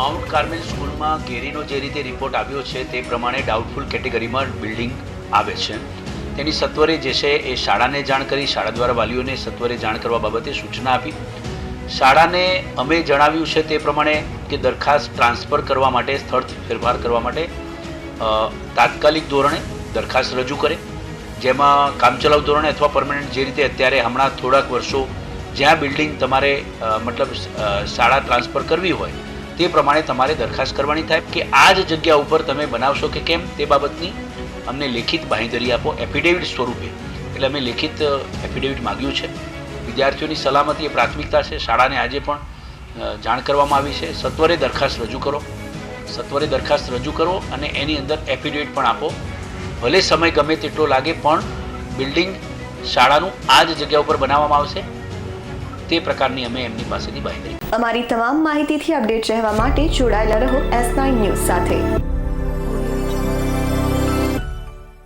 Mount Carmel સ્કૂલમાં ગેરીનો જે રીતે રિપોર્ટ આવ્યો છે તે પ્રમાણે ડાઉટફુલ કેટેગરીમાં બિલ્ડિંગ આવે છે. તેની સત્વરે જે છે એ શાળાને જાણ કરી શાળા દ્વારા વાલીઓને સત્વરે જાણ કરવા બાબતે સૂચના આપી. શાળાને અમે જણાવ્યું છે તે પ્રમાણે કે દરખાસ્ત ટ્રાન્સફર કરવા માટે સ્થળ ફેરફાર કરવા માટે તાત્કાલિક ધોરણે દરખાસ્ત રજૂ કરે. જેમાં કામચલાઉ ધોરણે અથવા પરમનન્ટ જે રીતે અત્યારે હમણાં થોડાક વર્ષો જ્યાં બિલ્ડિંગ તમારે મતલબ શાળા ટ્રાન્સફર કરવી હોય તે પ્રમાણે તમારે દરખાસ્ત કરવાની થાય કે આ જ જગ્યા ઉપર તમે બનાવશો કે કેમ તે બાબતની અમને લેખિત બાંહેધરી આપો એફિડેવિટ સ્વરૂપે. એટલે અમે લેખિત એફિડેવિટ માગ્યું છે. વિદ્યાર્થીઓની સલામતી એ પ્રાથમિકતા છે. શાળાને આજે પણ જાણ કરવામાં આવી છે. સત્વરે દરખાસ્ત રજૂ કરો. સત્વરે દરખાસ્ત રજૂ કરો અને એની અંદર એફિડેવિટ પણ આપો. ભલે સમય ગમે તેટલો લાગે, પણ બિલ્ડિંગ શાળાનું આ જ જગ્યા ઉપર બનાવવામાં આવશે. તે પ્રકારની અમે એમની પાસેથી બાંહેધરી અમારી તમામ માહિતીથી અપડેટ રહેવા માટે જોડાયેલા રહો એસ નાઇન ન્યૂઝ સાથે.